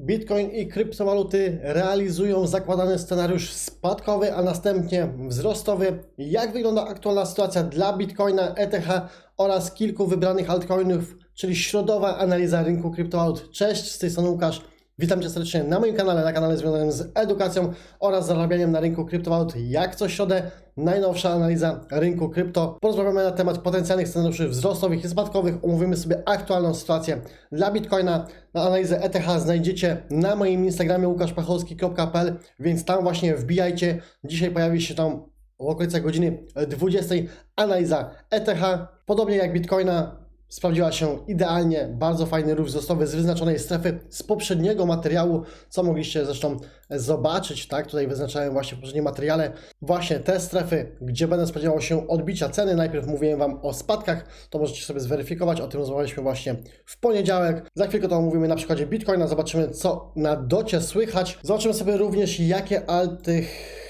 Bitcoin i kryptowaluty realizują zakładany scenariusz spadkowy, a następnie wzrostowy. Jak wygląda aktualna sytuacja dla Bitcoina, ETH oraz kilku wybranych altcoinów, czyli środowa analiza rynku kryptowalut. Cześć, z tej strony Łukasz. Witam Cię serdecznie na moim kanale, na kanale związanym z edukacją oraz zarabianiem na rynku kryptowalut. Jak co środę, najnowsza analiza rynku krypto. Porozmawiamy na temat potencjalnych scenariuszy wzrostowych i spadkowych. Omówimy sobie aktualną sytuację dla Bitcoina. Na analizę ETH znajdziecie na moim Instagramie łukaszpacholski.pl, więc tam właśnie wbijajcie. Dzisiaj pojawi się tam w okolicach godziny 20 analiza ETH. Podobnie jak Bitcoina, sprawdziła się idealnie, bardzo fajny ruch wzrostowy z wyznaczonej strefy z poprzedniego materiału, co mogliście zresztą zobaczyć, tak? Tutaj wyznaczałem właśnie w poprzednim materiale właśnie te strefy, gdzie będę spodziewał się odbicia ceny. Najpierw mówiłem Wam o spadkach, to możecie sobie zweryfikować, o tym rozmawialiśmy właśnie w poniedziałek. Za chwilkę to omówimy na przykładzie Bitcoina, zobaczymy co na docie słychać. Zobaczymy sobie również jakie alty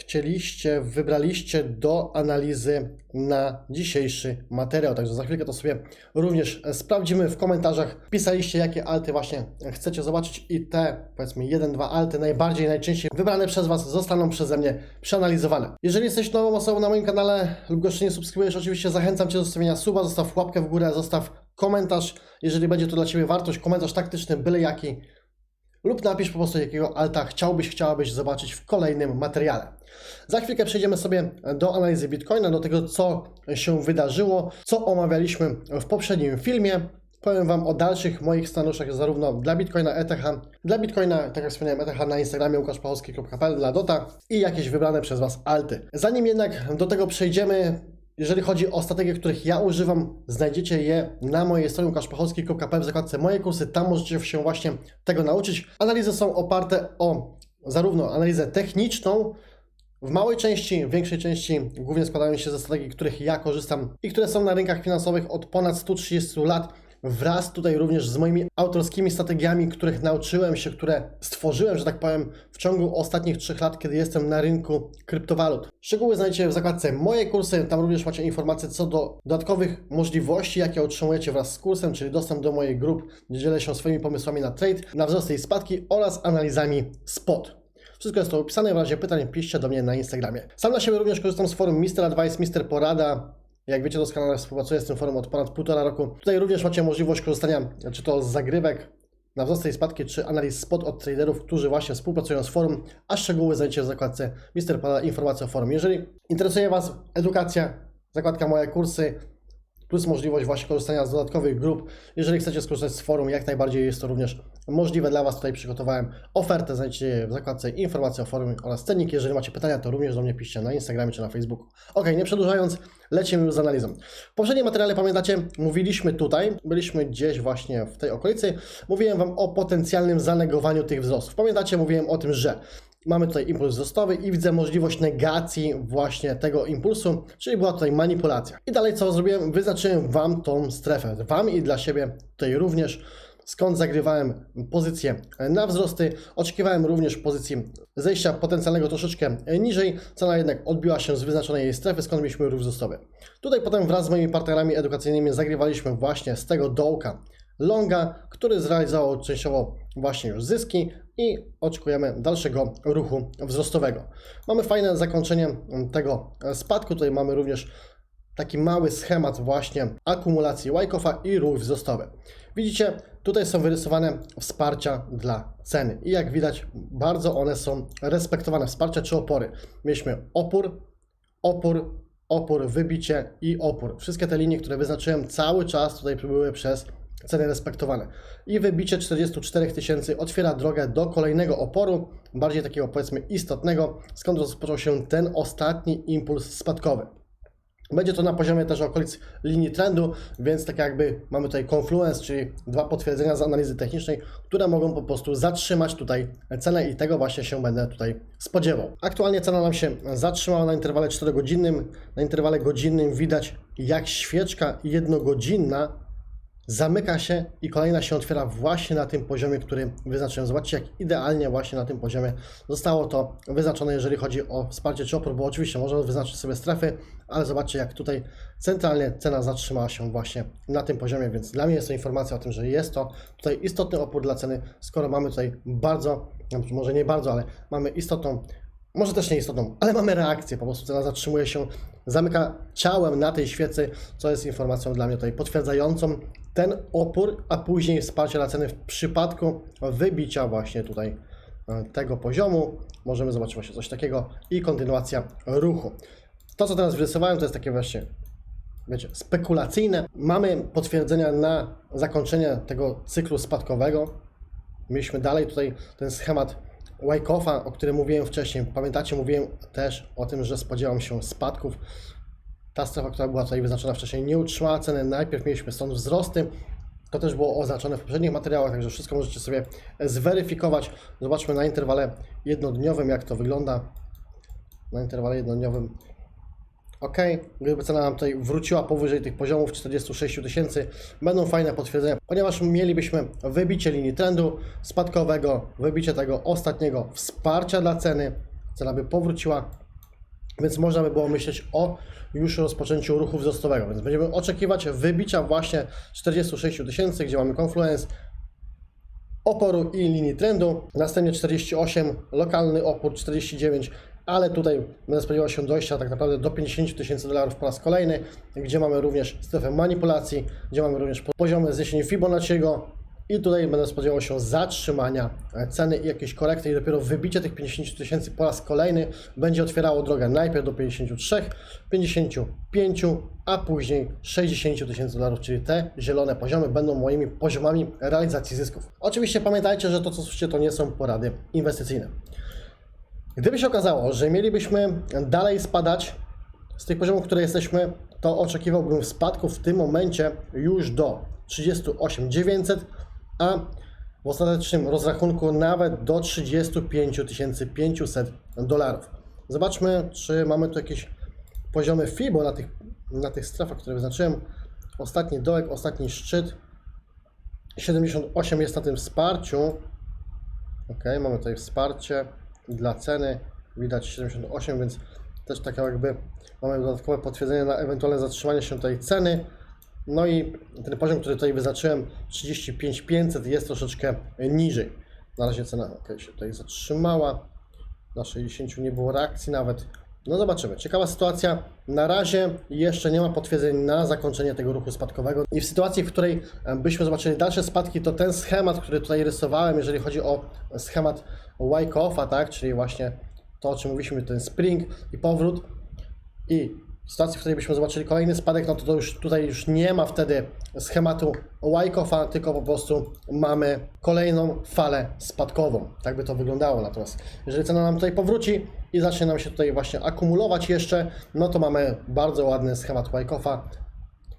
chcieliście, wybraliście do analizy na dzisiejszy materiał. Także za chwilkę to sobie również sprawdzimy w komentarzach. Pisaliście, jakie alty właśnie chcecie zobaczyć i te, powiedzmy, 1-2 alty najbardziej, najczęściej wybrane przez Was zostaną przeze mnie przeanalizowane. Jeżeli jesteś nową osobą na moim kanale lub jeszcze nie subskrybujesz, oczywiście zachęcam Cię do zostawienia suba, zostaw łapkę w górę, zostaw komentarz, jeżeli będzie to dla Ciebie wartość, komentarz taktyczny, byle jaki, lub napisz po prostu jakiego alta chciałbyś, chciałabyś zobaczyć w kolejnym materiale. Za chwilkę przejdziemy sobie do analizy Bitcoina, do tego co się wydarzyło, co omawialiśmy w poprzednim filmie. Powiem Wam o dalszych moich scenariuszach zarówno dla Bitcoina, ETH, dla Bitcoina, tak jak wspomniałem, ETH na Instagramie łukaszpachowski.pl dla Dota i jakieś wybrane przez Was alty. Zanim jednak do tego przejdziemy, jeżeli chodzi o strategie, których ja używam, znajdziecie je na mojej stronie łukaszpachowski.pl w zakładce moje kursy, tam możecie się właśnie tego nauczyć. Analizy są oparte o zarówno analizę techniczną, w małej części, w większej części głównie składają się ze strategii, których ja korzystam i które są na rynkach finansowych od ponad 130 lat, wraz tutaj również z moimi autorskimi strategiami, których nauczyłem się, które stworzyłem, że tak powiem, w ciągu ostatnich 3 lat, kiedy jestem na rynku kryptowalut. Szczegóły znajdziecie w zakładce moje kursy, tam również macie informacje co do dodatkowych możliwości, jakie otrzymujecie wraz z kursem, czyli dostęp do moich grup, gdzie dzielę się swoimi pomysłami na trade, na wzrosty i spadki oraz analizami spot. Wszystko jest to opisane, w razie pytań piszcie do mnie na Instagramie. Sam na siebie również korzystam z forum Mr. Advice, Mr. Porada. Jak wiecie doskonale współpracuję z tym forum od ponad półtora roku. Tutaj również macie możliwość korzystania czy to z zagrywek na wzrosty i spadki, czy analiz spot od traderów, którzy właśnie współpracują z forum, a szczegóły znajdziecie w zakładce Mr. Porada informacje o forum. Jeżeli interesuje Was edukacja, zakładka moje kursy, plus możliwość właśnie korzystania z dodatkowych grup. Jeżeli chcecie skorzystać z forum, jak najbardziej jest to również możliwe dla Was. Tutaj przygotowałem ofertę, znajdziecie w zakładce informacje o forum oraz cennik. Jeżeli macie pytania, to również do mnie piszcie na Instagramie czy na Facebooku. Ok, nie przedłużając, lecimy już z analizą. W poprzednim materiale, pamiętacie, mówiliśmy tutaj, byliśmy gdzieś właśnie w tej okolicy, mówiłem Wam o potencjalnym zanegowaniu tych wzrostów. Pamiętacie, mówiłem o tym, że Mamy tutaj impuls wzrostowy i widzę możliwość negacji właśnie tego impulsu, czyli była tutaj manipulacja. I dalej co zrobiłem? Wyznaczyłem Wam tą strefę, Wam i dla siebie tutaj również, skąd zagrywałem pozycję na wzrosty. Oczekiwałem również pozycji zejścia potencjalnego troszeczkę niżej. Cena jednak odbiła się z wyznaczonej jej strefy, skąd mieliśmy ruch wzrostowy. Tutaj potem wraz z moimi partnerami edukacyjnymi zagrywaliśmy właśnie z tego dołka longa, który zrealizował częściowo właśnie już zyski i oczekujemy dalszego ruchu wzrostowego. Mamy fajne zakończenie tego spadku. Tutaj mamy również taki mały schemat właśnie akumulacji Wyckofa i ruch wzrostowy. Widzicie, tutaj są wyrysowane wsparcia dla ceny i jak widać bardzo one są respektowane, wsparcia czy opory. Mieliśmy opór, opór, opór, wybicie i opór. Wszystkie te linie, które wyznaczyłem cały czas tutaj były przez ceny respektowane. I wybicie 44 tysięcy otwiera drogę do kolejnego oporu, bardziej takiego powiedzmy istotnego, skąd rozpoczął się ten ostatni impuls spadkowy. Będzie to na poziomie też okolic linii trendu, więc tak jakby mamy tutaj confluence, czyli dwa potwierdzenia z analizy technicznej, które mogą po prostu zatrzymać tutaj cenę i tego właśnie się będę tutaj spodziewał. Aktualnie cena nam się zatrzymała na interwale 4-godzinnym. Na interwale godzinnym widać jak świeczka jednogodzinna zamyka się i kolejna się otwiera właśnie na tym poziomie, który wyznaczyłem. Zobaczcie, jak idealnie właśnie na tym poziomie zostało to wyznaczone, jeżeli chodzi o wsparcie czy opór, bo oczywiście można wyznaczyć sobie strefy, ale zobaczcie, jak tutaj centralnie cena zatrzymała się właśnie na tym poziomie, więc dla mnie jest to informacja o tym, że jest to tutaj istotny opór dla ceny, skoro mamy tutaj bardzo, może nie bardzo, ale mamy istotną może też nieistotną, ale mamy reakcję, po prostu cena zatrzymuje się, zamyka ciałem na tej świecy, co jest informacją dla mnie tutaj potwierdzającą ten opór, a później wsparcie dla ceny w przypadku wybicia właśnie tutaj e, tego poziomu. Możemy zobaczyć właśnie coś takiego i kontynuacja ruchu. To, co teraz wyrysowałem, to jest takie właśnie wiecie, spekulacyjne. Mamy potwierdzenia na zakończenie tego cyklu spadkowego. Mieliśmy dalej tutaj ten schemat Wyckofa, o którym mówiłem wcześniej. Pamiętacie, mówiłem też o tym, że spodziewam się spadków. Ta strefa, która była tutaj wyznaczona wcześniej, nie utrzymała ceny. Najpierw mieliśmy stąd wzrosty. To też było oznaczone w poprzednich materiałach, także wszystko możecie sobie zweryfikować. Zobaczmy na interwale jednodniowym, jak to wygląda. Na interwale jednodniowym Ok, gdyby cena nam tutaj wróciła powyżej tych poziomów 46 tysięcy, będą fajne potwierdzenia, ponieważ mielibyśmy wybicie linii trendu spadkowego, wybicie tego ostatniego wsparcia dla ceny, cena by powróciła, więc można by było myśleć o już rozpoczęciu ruchu wzrostowego, więc będziemy oczekiwać wybicia właśnie 46 tysięcy, gdzie mamy confluence, oporu i linii trendu. Następnie 48, lokalny opór 49, ale tutaj będę spodziewał się dojścia tak naprawdę do 50 tysięcy dolarów po raz kolejny, gdzie mamy również strefę manipulacji, gdzie mamy również poziomy zniesień Fibonacciego i tutaj będę spodziewał się zatrzymania ceny i jakiejś korekty i dopiero wybicie tych 50 tysięcy po raz kolejny będzie otwierało drogę najpierw do 53, 55, a później 60 tysięcy dolarów, czyli te zielone poziomy będą moimi poziomami realizacji zysków. Oczywiście pamiętajcie, że to co słyszycie to nie są porady inwestycyjne. Gdyby się okazało, że mielibyśmy dalej spadać z tych poziomów, które jesteśmy, to oczekiwałbym spadku w tym momencie już do 38 a w ostatecznym rozrachunku nawet do 35 500 dolarów. Zobaczmy, czy mamy tu jakieś poziomy FIBO na tych, na tych strefach, które wyznaczyłem. Ostatni dołek, ostatni szczyt. 78 jest na tym wsparciu. Ok, mamy tutaj wsparcie dla ceny. Widać 78, więc też tak jakby mamy dodatkowe potwierdzenie na ewentualne zatrzymanie się tej ceny. No i ten poziom, który tutaj wyznaczyłem, 35500 jest troszeczkę niżej. Na razie cena się tutaj zatrzymała. Na 60 nie było reakcji nawet. No zobaczymy. Ciekawa sytuacja. Na razie jeszcze nie ma potwierdzeń na zakończenie tego ruchu spadkowego. I w sytuacji, w której byśmy zobaczyli dalsze spadki, to ten schemat, który tutaj rysowałem, jeżeli chodzi o schemat Wyckofa, tak, czyli właśnie to, o czym mówiliśmy, ten spring i powrót i sytuacji, w której byśmy zobaczyli kolejny spadek, no to, to już tutaj już nie ma wtedy schematu Wyckofa, tylko po prostu mamy kolejną falę spadkową. Tak by to wyglądało. Natomiast jeżeli cena nam tutaj powróci i zacznie nam się tutaj właśnie akumulować jeszcze, no to mamy bardzo ładny schemat Wyckofa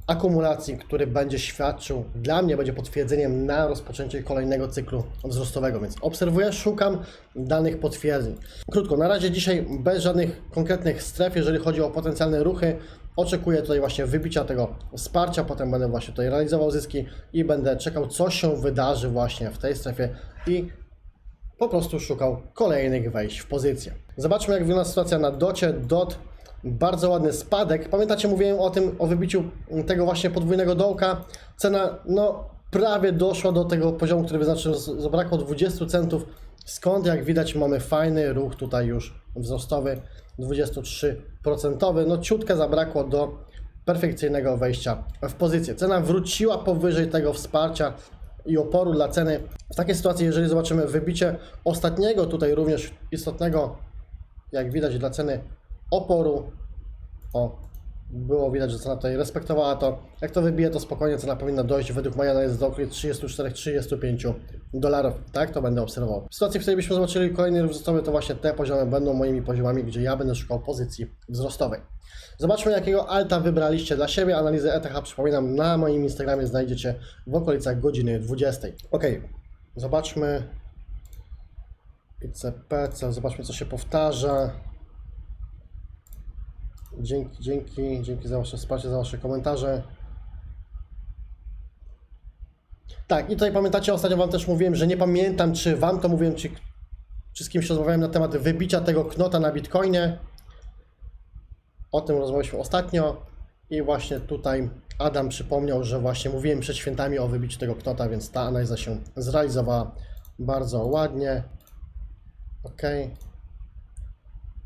akumulacji, który będzie świadczył, dla mnie będzie potwierdzeniem na rozpoczęcie kolejnego cyklu wzrostowego, więc obserwuję, szukam danych potwierdzeń. Krótko, na razie dzisiaj bez żadnych konkretnych stref, jeżeli chodzi o potencjalne ruchy, oczekuję tutaj właśnie wybicia tego wsparcia, potem będę właśnie tutaj realizował zyski i będę czekał, co się wydarzy właśnie w tej strefie i po prostu szukał kolejnych wejść w pozycję. Zobaczmy, jak wygląda sytuacja na docie. Dot bardzo ładny spadek. Pamiętacie, mówiłem o tym, o wybiciu tego właśnie podwójnego dołka. Cena, no, prawie doszła do tego poziomu, który wyznaczyłem, zabrakło 20 centów. Skąd, jak widać, mamy fajny ruch tutaj już wzrostowy, 23%. No, ciutkę zabrakło do perfekcyjnego wejścia w pozycję. Cena wróciła powyżej tego wsparcia i oporu dla ceny. W takiej sytuacji, jeżeli zobaczymy wybicie ostatniego tutaj również istotnego, jak widać dla ceny oporu. O, było widać, że cena tutaj respektowała to. Jak to wybije, to spokojnie cena powinna dojść według mojej analizy do okolic 34-35 dolarów. Tak to będę obserwował. W sytuacji, w której byśmy zobaczyli kolejny ruch wzrostowy, to właśnie te poziomy będą moimi poziomami, gdzie ja będę szukał pozycji wzrostowej. Zobaczmy, jakiego alta wybraliście dla siebie. Analizę ETH, przypominam, na moim Instagramie znajdziecie w okolicach godziny 20. Ok, zobaczmy ICP, zobaczmy, co się powtarza. Dzięki, dzięki, dzięki za Wasze wsparcie, za Wasze komentarze. Tak, i tutaj pamiętacie, ostatnio Wam też mówiłem, że nie pamiętam, czy Wam to mówiłem, czy, czy z kimś rozmawiałem na temat wybicia tego knota na Bitcoinie. O tym rozmawialiśmy ostatnio i właśnie tutaj Adam przypomniał, że właśnie mówiłem przed świętami o wybiciu tego knota, więc ta analiza się zrealizowała bardzo ładnie. Ok.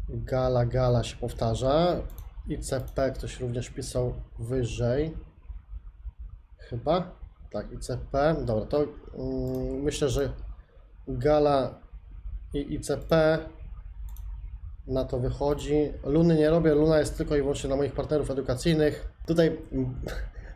Gala, gala się powtarza. ICP ktoś również pisał wyżej. Chyba? Tak, ICP. Dobra, to mm, myślę, że Gala i ICP na to wychodzi. Luny nie robię, Luna jest tylko i wyłącznie dla moich partnerów edukacyjnych. Tutaj mm,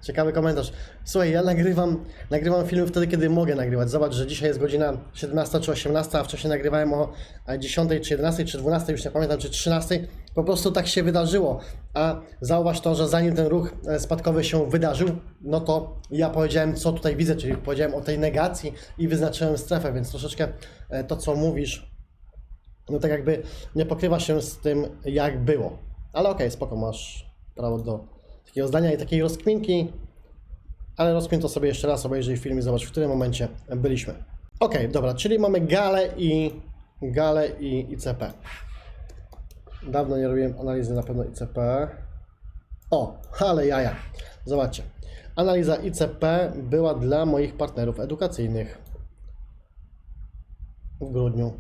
ciekawy komentarz. Słuchaj, ja nagrywam, nagrywam filmy wtedy, kiedy mogę nagrywać. Zobacz, że dzisiaj jest godzina 17 czy 18, a wcześniej nagrywałem o e, 10 czy 11 czy 12, już nie pamiętam, czy 13. Po prostu tak się wydarzyło. A zauważ to, że zanim ten ruch e, spadkowy się wydarzył, no to ja powiedziałem, co tutaj widzę, czyli powiedziałem o tej negacji i wyznaczyłem strefę, więc troszeczkę e, to, co mówisz, no tak jakby nie pokrywa się z tym, jak było. Ale okej, spoko, masz prawo do takiego zdania i takiej rozkminki, ale rozkmin to sobie jeszcze raz obejrzyj film i zobacz, w którym momencie byliśmy. Okej, dobra, czyli mamy galę i galę i ICP. Dawno nie robiłem analizy na pewno ICP. O, ale jaja. Zobaczcie. Analiza ICP była dla moich partnerów edukacyjnych w grudniu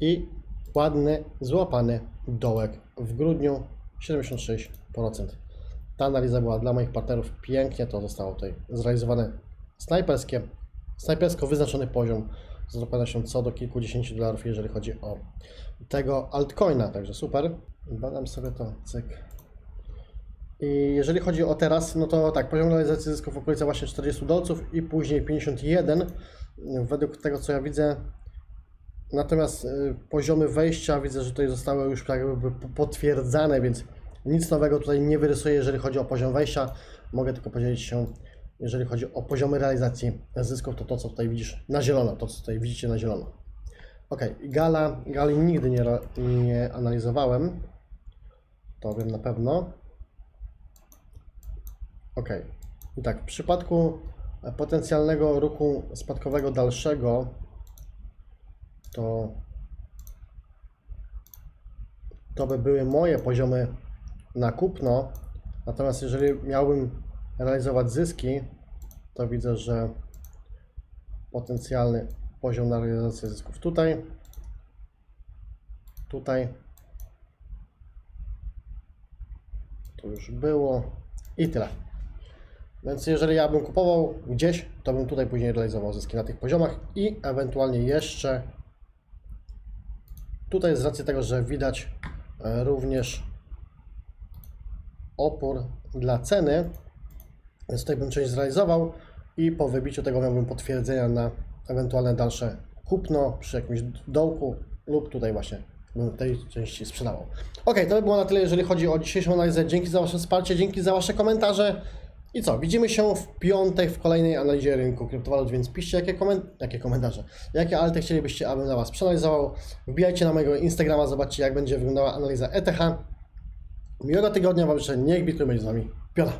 i ładny, złapany dołek w grudniu 76%. Ta analiza była dla moich partnerów pięknie, to zostało tutaj zrealizowane snajperskie, snajpersko wyznaczony poziom zapowiada się co do kilkudziesięciu dolarów, jeżeli chodzi o tego altcoina, także super. Badam sobie to, cyk. I jeżeli chodzi o teraz, no to tak, poziom realizacji zysków w okolicy właśnie 40 dolców i później 51. Według tego co ja widzę, Natomiast y, poziomy wejścia widzę, że tutaj zostały już jakby potwierdzane, więc nic nowego tutaj nie wyrysuję, jeżeli chodzi o poziom wejścia. Mogę tylko podzielić się, jeżeli chodzi o poziomy realizacji zysków, to to, co tutaj widzisz na zielono, to co tutaj widzicie na zielono. Ok, Gala, Gali nigdy nie, nie analizowałem, to wiem na pewno. Ok, i tak, w przypadku potencjalnego ruchu spadkowego dalszego, to to by były moje poziomy na kupno. Natomiast jeżeli miałbym realizować zyski, to widzę, że potencjalny poziom na realizację zysków tutaj, tutaj, to już było i tyle. Więc jeżeli ja bym kupował gdzieś, to bym tutaj później realizował zyski na tych poziomach i ewentualnie jeszcze Tutaj z racji tego, że widać e, również opór dla ceny, więc tutaj bym część zrealizował i po wybiciu tego miałbym potwierdzenia na ewentualne dalsze kupno przy jakimś dołku lub tutaj właśnie bym tej części sprzedawał. Ok, to by było na tyle, jeżeli chodzi o dzisiejszą analizę. Dzięki za Wasze wsparcie, dzięki za Wasze komentarze. I co, widzimy się w piątek w kolejnej analizie rynku kryptowalut, więc piszcie jakie, komen- jakie komentarze, jakie alty chcielibyście, abym dla Was przeanalizował. Wbijajcie na mojego Instagrama, zobaczcie jak będzie wyglądała analiza ETH. Miłego tygodnia Wam życzę, niech Bitcoin będzie z Wami. Piona!